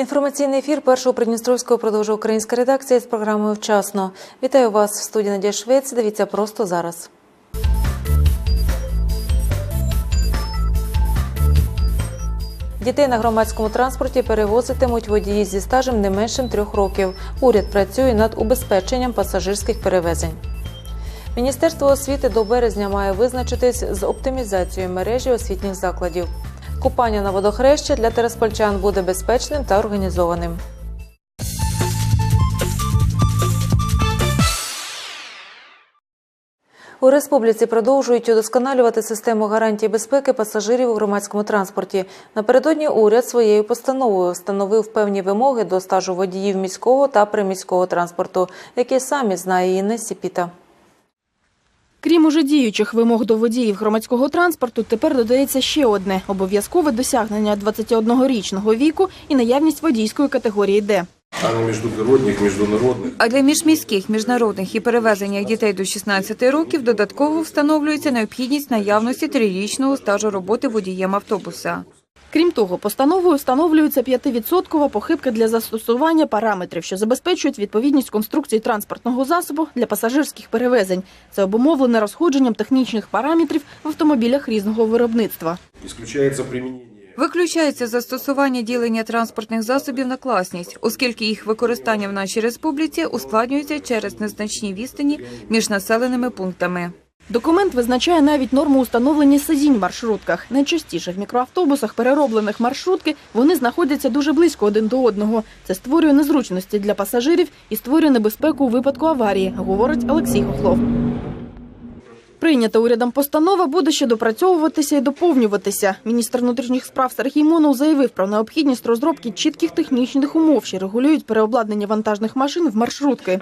Інформаційний ефір першого Придністровського продовжує українська редакція з програмою Вчасно. Вітаю вас в студії Надія Швець. Дивіться просто зараз. Дітей на громадському транспорті перевозитимуть водії зі стажем не меншим трьох років. Уряд працює над убезпеченням пасажирських перевезень. Міністерство освіти до березня має визначитись з оптимізацією мережі освітніх закладів. Купання на водохреща для тераспольчан буде безпечним та організованим. У республіці продовжують удосконалювати систему гарантій безпеки пасажирів у громадському транспорті. Напередодні уряд своєю постановою встановив певні вимоги до стажу водіїв міського та приміського транспорту, які самі знає Інна Сіпіта. Крім уже діючих вимог до водіїв громадського транспорту, тепер додається ще одне – обов'язкове досягнення 21-річного віку і наявність водійської категорії «Д». а на міжнародних, міжнародних. А для міжміських, міжнародних і перевезення дітей до 16 років додатково встановлюється необхідність наявності трирічного стажу роботи водієм автобуса. Крім того, постановою встановлюється 5% похибка для застосування параметрів, що забезпечують відповідність конструкції транспортного засобу для пасажирських перевезень. Це обумовлено розходженням технічних параметрів в автомобілях різного виробництва. Исключается применение. Виключається застосування ділення транспортних засобів на класність, оскільки їх використання в нашій республіці ускладнюється через незначні відстані між населеними пунктами. Документ визначає навіть норму установлення сидінь в маршрутках. Найчастіше в мікроавтобусах, перероблених маршрутки, вони знаходяться дуже близько один до одного. Це створює незручності для пасажирів і створює небезпеку у випадку аварії, говорить Олексій Хохлов. Прийнята урядом постанова буде ще допрацьовуватися і доповнюватися. Міністр внутрішніх справ Сергій Монов заявив про необхідність розробки чітких технічних умов, що регулюють переобладнання вантажних машин в маршрутки.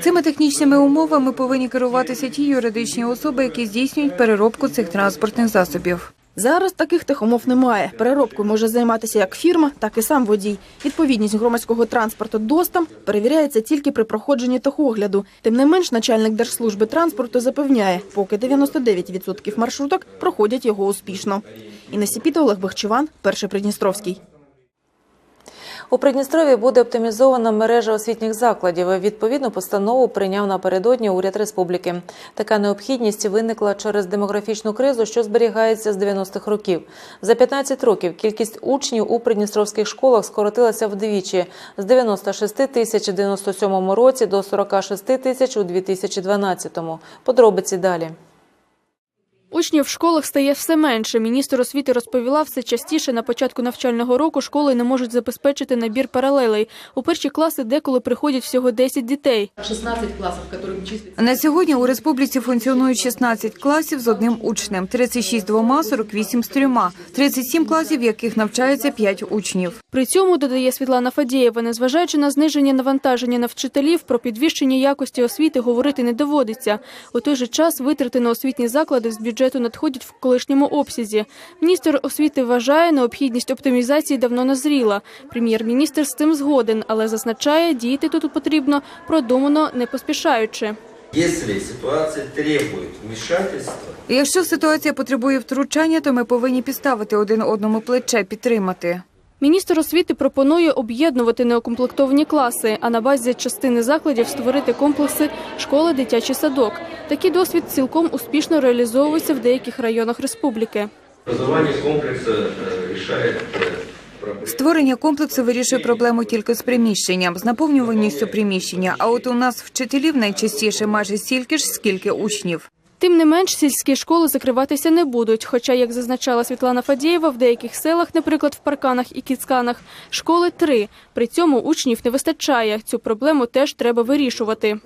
Цими технічними умовами повинні керуватися ті юридичні особи, які здійснюють переробку цих транспортних засобів. Зараз таких техумов немає. Переробкою може займатися як фірма, так і сам водій. Відповідність громадського транспорту ДОСТам перевіряється тільки при проходженні техогляду. Тим не менш, начальник Держслужби транспорту запевняє, поки 99% маршруток проходять його успішно. Інна Сіпіта, Олег Бахчеван, Перший Придністровський. У Придністрові буде оптимізована мережа освітніх закладів. Відповідну постанову прийняв напередодні уряд республіки. Така необхідність виникла через демографічну кризу, що зберігається з 90-х років. За 15 років кількість учнів у придністровських школах скоротилася вдвічі з 96 тисяч у 97 році до 46 тисяч у 2012. Подробиці далі. Учнів в школах стає все менше. Міністр освіти розповіла, все частіше на початку навчального року школи не можуть забезпечити набір паралелей. У перші класи деколи приходять всього 10 дітей. 16 классов, в которых На сьогодні у республіці функціонують 16 класів з одним учнем, 36 двома, 48 з трьома, 37 класів, в яких навчається 5 учнів. При цьому, додає Світлана Фадієва, незважаючи на зниження навантаження на вчителів, про підвищення якості освіти говорити не доводиться. У той же час витрати на освітні заклади з бюджету надходять в колишньому обсязі. Міністр освіти вважає, необхідність оптимізації давно назріла. Прем'єр-міністр з цим згоден, але зазначає, діяти тут потрібно продумано, не поспішаючи. Если ситуація вмешательства, Якщо ситуація потребує втручання, то ми повинні підставити один одному плече, підтримати. Міністр освіти пропонує об'єднувати неукомплектовані класи, а на базі частини закладів створити комплекси школи, дитячий садок. Такий досвід цілком успішно реалізовується в деяких районах республіки. образование комплекса э, решает э. Створення комплексу вирішує проблему тільки з приміщенням, з наповнюваністю приміщення. А от у нас вчителів найчастіше майже стільки ж, скільки учнів. Тим не менш, сільські школи закриватися не будуть. Хоча, як зазначала Світлана Фадієва, в деяких селах, наприклад, в Парканах і Кіцканах, школи три. При цьому учнів не вистачає. Цю проблему теж треба вирішувати.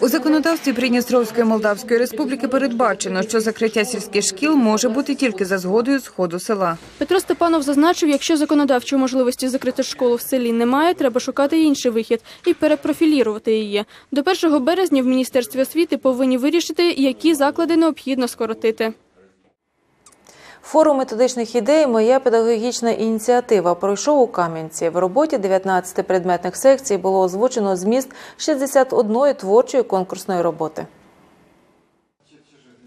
У законодавстві Придністровської Молдавської Республіки передбачено, що закриття сільських шкіл може бути тільки за згодою сходу села. Петро Степанов зазначив, якщо законодавчої можливості закрити школу в селі немає, треба шукати інший вихід і перепрофілірувати її. До 1 березня в Міністерстві освіти повинні вирішити, які заклади необхідно скоротити. Форум методичних ідей Моя педагогічна ініціатива пройшов у Кам'янці. В роботі 19 предметних секцій було озвучено зміст 61 творчої конкурсної роботи.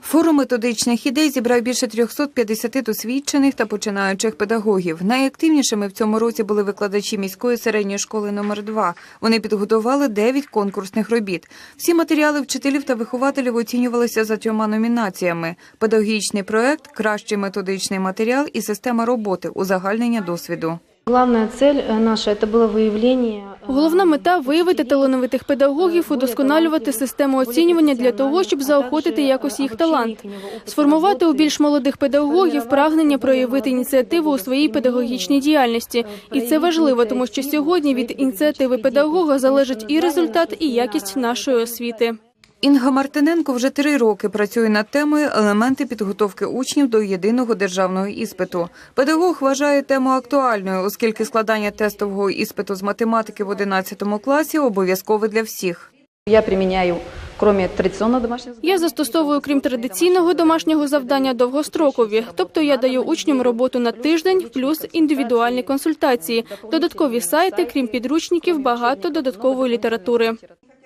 Форум методичних ідей зібрав більше 350 досвідчених та починаючих педагогів. Найактивнішими в цьому році були викладачі міської середньої школи номер 2 Вони підготували 9 конкурсних робіт. Всі матеріали вчителів та вихователів оцінювалися за трьома номінаціями: педагогічний проект, кращий методичний матеріал і система роботи, узагальнення досвіду. Главная цель э, наша это было выявление. Головна мета виявити талановитих педагогів, удосконалювати систему оцінювання для того, щоб заохотити якось їх талант, сформувати у більш молодих педагогів прагнення проявити ініціативу у своїй педагогічній діяльності. І це важливо, тому що сьогодні від ініціативи педагога залежить і результат, і якість нашої освіти. Інга Мартиненко вже три роки працює над темою елементи підготовки учнів до єдиного державного іспиту. Педагог вважає тему актуальною, оскільки складання тестового іспиту з математики в 11 класі обов'язкове для всіх. Я применяю, кроме традиционного домашнего Я застосовую, крім традиційного домашнього завдання, довгострокові. Тобто я даю учням роботу на тиждень плюс індивідуальні консультації, додаткові сайти, крім підручників, багато додаткової літератури.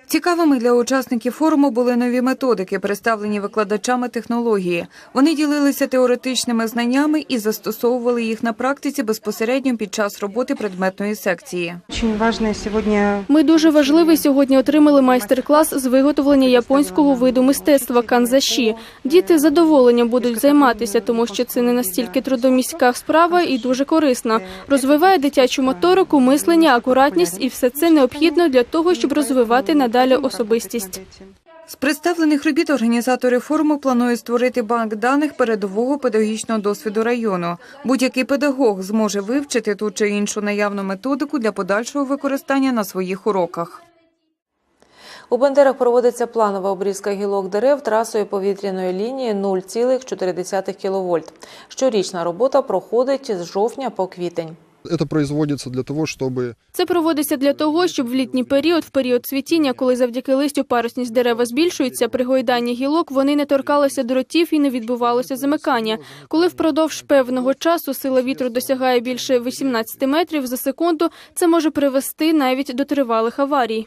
Цікавими для учасників форуму були нові методики, представлені викладачами технології. Вони ділилися теоретичними знаннями і застосовували їх на практиці безпосередньо під час роботи предметної секції. Очень важное сегодня Ми дуже важливий сьогодні отримали майстер-клас з виготовлення японського виду мистецтва канзаші. Діти з задоволенням будуть займатися, тому що це не настільки трудоміська справа і дуже корисна. Розвиває дитячу моторику, мислення, акуратність, і все це необхідно для того, щоб розвивати надалі особистість. З представлених робіт організатори форуму планують створити банк даних передового педагогічного досвіду району. Будь-який педагог зможе вивчити ту чи іншу наявну методику для подальшого використання на своїх уроках. У Бендерах проводиться планова обрізка гілок дерев трасою повітряної лінії 0,4 кВт. Щорічна робота проходить з жовтня по квітень. Это производится для того, щоб Це проводиться для того, щоб в літній період, в період цвітіння, коли завдяки листю парусність дерева збільшується, при гойданні гілок вони не торкалися дротів і не відбувалося замикання. Коли впродовж певного часу сила вітру досягає більше 18 метрів за секунду, це може привести навіть до тривалих аварій.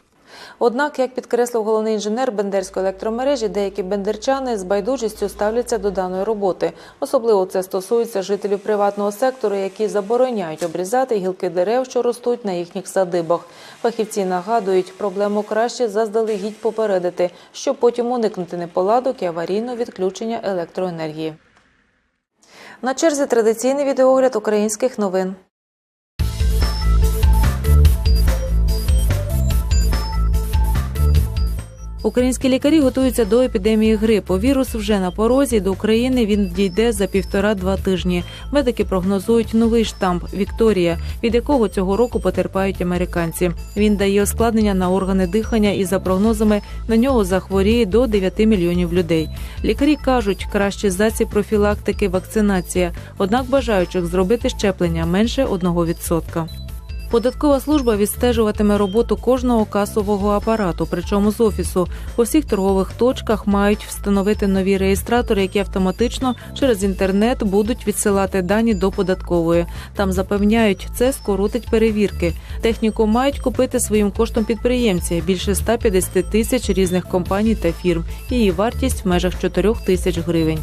Однак, як підкреслив головний інженер Бендерської електромережі, деякі бендерчани з байдужістю ставляться до даної роботи. Особливо це стосується жителів приватного сектору, які забороняють обрізати гілки дерев, що ростуть на їхніх садибах. Фахівці нагадують, проблему краще заздалегідь попередити, щоб потім уникнути неполадок і аварійного відключення електроенергії. На черзі традиційний відеогляд українських новин. Українські лікарі готуються до епідемії грипу. Вірус вже на порозі. До України він дійде за півтора-два тижні. Медики прогнозують новий штамп Вікторія, від якого цього року потерпають американці. Він дає ускладнення на органи дихання, і за прогнозами на нього захворіє до 9 мільйонів людей. Лікарі кажуть, краще за ці профілактики вакцинація. Однак бажаючих зробити щеплення менше 1%. Податкова служба відстежуватиме роботу кожного касового апарату, причому з офісу. У всіх торгових точках мають встановити нові реєстратори, які автоматично через інтернет будуть відсилати дані до податкової. Там запевняють, це скоротить перевірки. Техніку мають купити своїм коштом підприємці більше 150 тисяч різних компаній та фірм. Її вартість в межах 4 тисяч гривень.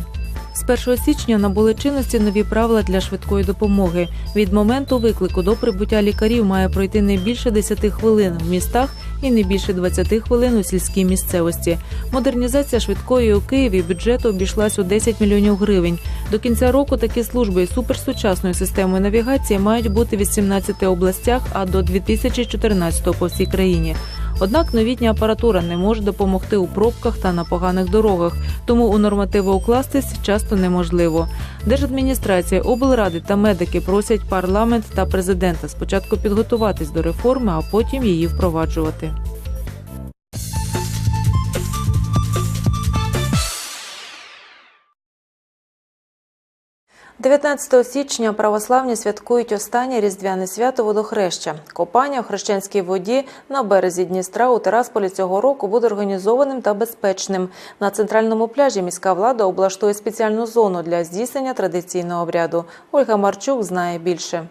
З 1 січня набули чинності нові правила для швидкої допомоги. Від моменту виклику до прибуття лікарів має пройти не більше 10 хвилин в містах і не більше 20 хвилин у сільській місцевості. Модернізація швидкої у Києві бюджету обійшлась у 10 мільйонів гривень. До кінця року такі служби із суперсучасною системою навігації мають бути в 18 областях, а до 2014 по всій країні. Однак новітня апаратура не може допомогти у пробках та на поганих дорогах, тому у нормативи укластись часто неможливо. Держадміністрація, облради та медики просять парламент та президента спочатку підготуватись до реформи, а потім її впроваджувати. 19 січня православні святкують останнє різдвяне свято водохреща. Копання в хрещенській воді на березі Дністра у Терасполі цього року буде організованим та безпечним. На центральному пляжі міська влада облаштує спеціальну зону для здійснення традиційного обряду. Ольга Марчук знає більше.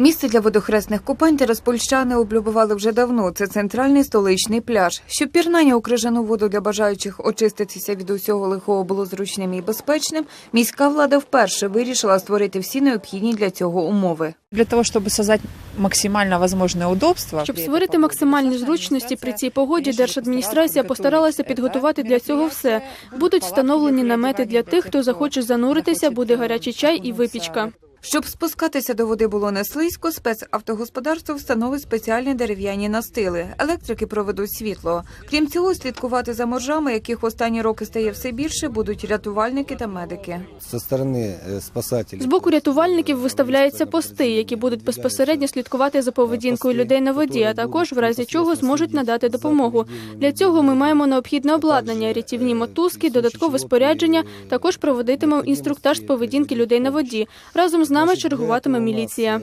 Місце для водохресних купань терасполщани облюбували вже давно. Це центральний столичний пляж. Щоб пірнання у крижану воду для бажаючих очиститися від усього лихого було зручним і безпечним, міська влада вперше вирішила створити всі необхідні для цього умови. Для того, чтобы создать максимально возможное удобство. Щоб створити максимальні зручності при цій погоді, держадміністрація постаралася підготувати для цього все. Будуть встановлені намети для тих, хто захоче зануритися, буде гарячий чай і випічка. Щоб спускатися до води було не слизько, спецавтогосподарство встановить спеціальні дерев'яні настили. Електрики проведуть світло. Крім цього, слідкувати за моржами, яких в останні роки стає все більше, будуть рятувальники та медики. Со стороны э. З боку рятувальників виставляються пости, які будуть безпосередньо слідкувати за поведінкою людей на воді, а також в разі чого зможуть надати допомогу. Для цього ми маємо необхідне обладнання, рятівні мотузки, додаткове спорядження. Також проводитимемо інструктаж з поведінки людей на воді. Разом з нами чергуватиме міліція.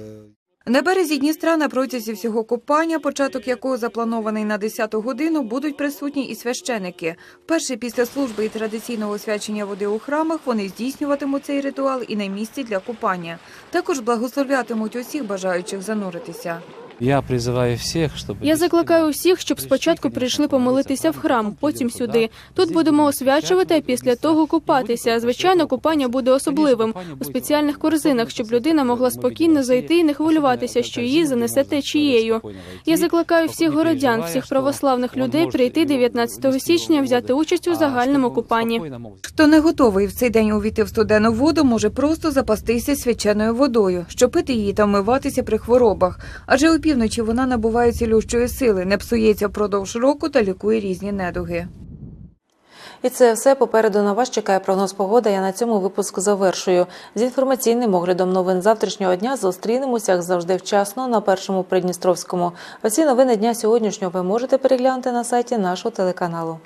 На березі Дністра на протязі всього купання, початок якого запланований на 10 годину, будуть присутні і священики. Вперше після служби і традиційного освячення води у храмах вони здійснюватимуть цей ритуал і на місці для купання. Також благословлятимуть усіх бажаючих зануритися. Я призываю всех, чтобы... Я закликаю усіх, щоб спочатку прийшли помолитися в храм, потім сюди. Тут будемо освячувати, а після того купатися. Звичайно, купання буде особливим. у спеціальних корзинах, щоб людина могла спокійно зайти і не хвилюватися, що її занесе течією. Я закликаю всіх городян, всіх православних людей прийти 19 січня, взяти участь у загальному купанні. Хто не готовий в цей день увійти в студену воду, може просто запастися свяченою водою, щоб пити її та вмиватися при хворобах. Адже у півночі вона набуває цілющої сили, не псується впродовж року та лікує різні недуги. І це все попереду на вас чекає прогноз погоди. Я на цьому випуск завершую. З інформаційним оглядом новин завтрашнього дня зустрінемося як завжди вчасно на першому Придністровському. Усі новини дня сьогоднішнього ви можете переглянути на сайті нашого телеканалу.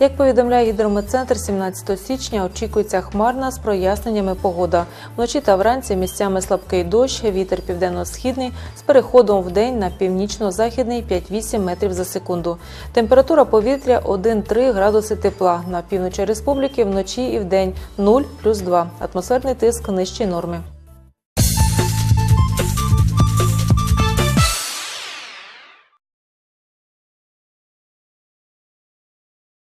Як повідомляє гідрометцентр, 17 січня очікується хмарна з проясненнями погода. Вночі та вранці місцями слабкий дощ, вітер південно-східний з переходом в день на північно-західний 5-8 метрів за секунду. Температура повітря 1-3 градуси тепла. На півночі республіки вночі і вдень 0 плюс 2. Атмосферний тиск нижчі норми.